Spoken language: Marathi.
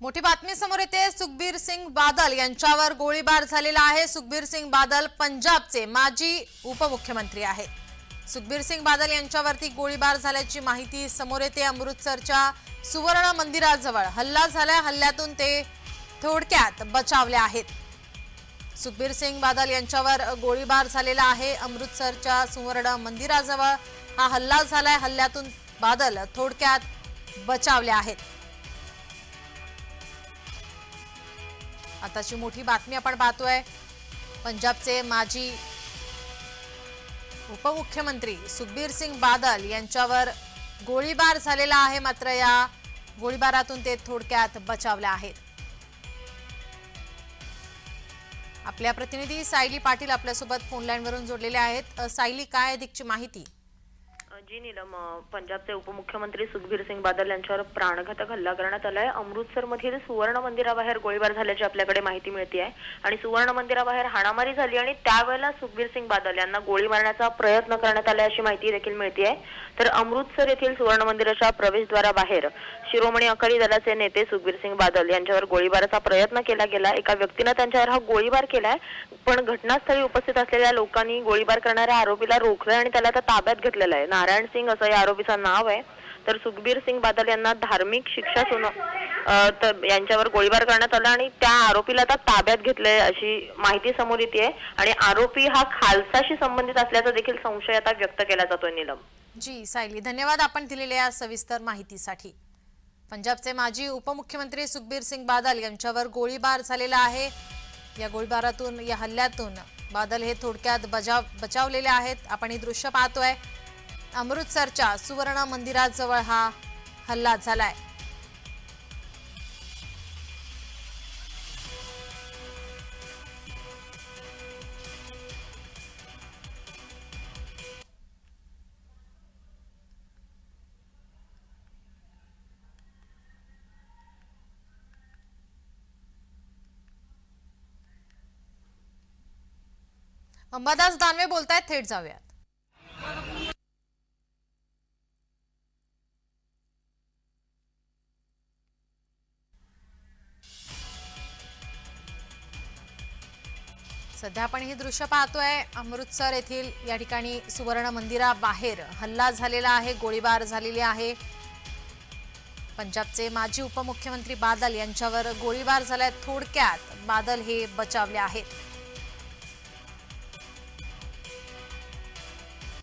मोठी बातमी समोर येते. सुखबीर सिंग बादल यांच्यावर गोळीबार झालेला आहे. सुखबीर सिंग बादल पंजाबचे माजी उपमुख्यमंत्री आहेत. सुखबीर सिंग बादल यांच्यावरती गोळीबार झाल्याची माहिती समोर येते. अमृतसरच्या सुवर्ण मंदिराजवळ हल्ला झालाय. हल्ल्यातून ते थोडक्यात बचावले आहेत. सुखबीर सिंग बादल यांच्यावर गोळीबार झालेला आहे. अमृतसरच्या सुवर्ण मंदिराजवळ हा हल्ला झालाय. हल्ल्यातून बादल थोडक्यात बचावले आहेत. आताची मोठी बातमी आपण पाहतोय. पंजाबचे माजी उपमुख्यमंत्री सुखबीर सिंग बादल यांच्यावर गोळीबार झालेला आहे मात्र या गोळीबारातून ते थोडक्यात बचावले आहेत. आपल्या प्रतिनिधी सायली पाटील आपल्यासोबत फोन लाईनवरून जोडलेले आहेत. सायली काय अधिकची माहिती? जी नीलम पंजाबचे उपमुख्यमंत्री सुखबीर सिंग बादल यांच्यावर प्राणघातक हल्ला करण्यात आलाय. अमृतसर मधील सुवर्ण मंदिराबाहेर गोळीबार झाल्याची आपल्याकडे माहिती मिळते आहे आणि सुवर्ण मंदिराबाहेर हाणामारी झाली आणि त्यावेळेला सुखबीर सिंग बादल यांना गोळी मारण्याचा प्रयत्न करण्यात आला अशी माहिती देखील मिळते आहे तर अमृतसर येथील सुवर्ण मंदिराच्या प्रवेशद्वाराबाहेर शिरोमणी अकाली दलाचे नेते सुखबीर सिंग बादल यांच्यावर गोळीबाराचा प्रयत्न केला गेला. एका व्यक्तीनं त्यांच्यावर हा गोळीबार केलाय. पण घटनास्थळी उपस्थित असलेल्या लोकांनी गोळीबार करणाऱ्या आरोपीला रोखलंय आणि त्याला आता ताब्यात घेतलेलं आहे. नारायण सिंग असं या आरोपीचं नाव आहे. तर सुखबीर सिंग बादल यांना धार्मिक शिक्षा सुन यांच्यावर गोळीबार करण्यात आला आणि त्या आरोपीला आता ताब्यात घेतलंय अशी माहिती समोर येते आणि आरोपी हा खालसाशी संबंधित असल्याचा देखील संशय आता व्यक्त केला जातोय नीलम. जी सायली धन्यवाद आपण दिलेल्या या सविस्तर माहितीसाठी. पंजाबचे माजी उपमुख्यमंत्री सुखबीर सिंग बादल यांच्यावर गोळीबार झालेला आहे. या गोळीबारातून या हल्ल्यातून बादल हे थोडक्यात बजाव बचावलेले आहेत. आपण ही दृश्य पाहतोय. अमृतसरच्या सुवर्णा मंदिराजवळ हा हल्ला झालाय. अंबादास दानवे बोलतायत थेट जाऊयात. सध्या आपण ही दृश्य पाहतोय अमृतसर येथील या ठिकाणी सुवर्ण मंदिराबाहेर हल्ला झालेला आहे गोळीबार झालेली आहे. पंजाबचे माजी उपमुख्यमंत्री बादल यांच्यावर गोळीबार झालाय. थोडक्यात बादल हे बचावले आहेत.